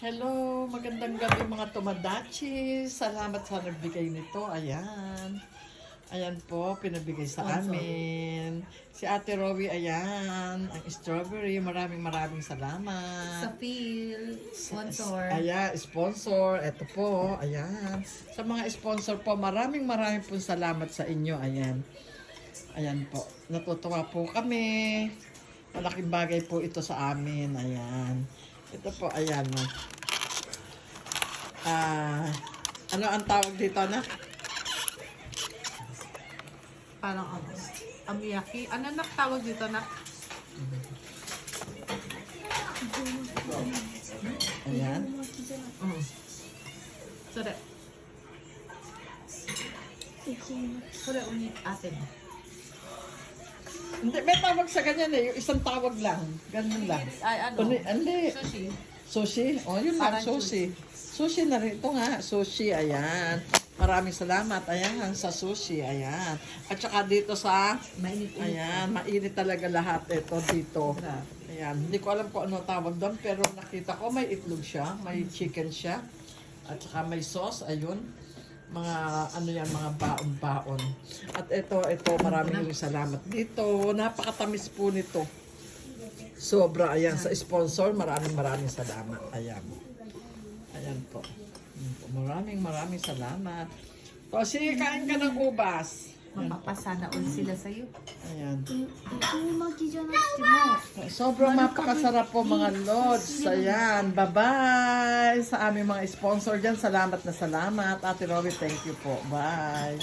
Hello, magandang gabi mga tomadachi. Salamat sa nagbigay nito. Ayan. Ayan po, pinabigay sa amin. Si Ate Rowie, ayan. Ang strawberry, maraming maraming salamat. Sa Phil, sponsor. Ayan, sponsor. Ito po, ayan. Sa mga sponsor po, maraming maraming po salamat sa inyo. Ayan. Ayan po. Natutuwa po kami. Malaking bagay po ito sa amin. Ayan. Ito po, ayan. Ah, ano ang tawag dito na? Parang ano, amiyaki. Ano na tawag dito na? Ayan. Mm. Sore. Sore, uni atin. Hindi, may tawag sa ganyan eh. Yung isang tawag lang. Ganun lang. Ay, ano? Uni, hindi. Sushi. Sushi? O, oh, yun lang, Parang sushi. Sushi na rin. Ito nga, sushi. Ayan. Maraming salamat. Ayan, sa sushi. Ayan. At saka dito sa... Mainit Ayan, mainit talaga lahat ito dito. Ayan, hindi ko alam kung ano tawag doon, pero nakita ko may itlog siya, may chicken siya, at saka may sauce, ayun Mga ano yan, mga baon-baon. At ito, ito, maraming rin salamat dito. Napakatamis po nito. Sobra, ayan, sa sponsor, maraming maraming salamat. Ayan. Ayan po. Ayan po. Maraming maraming salamat. O, sige, kain ka ng ubas. Mapapasana all sila sa'yo. Ayan. 恵方巻きじゃなくても Sobrang mapakasarap po mga lods. Ayan, bye-bye sa aming mga sponsor dyan. Salamat na salamat. Ate Robbie, thank you po. Bye.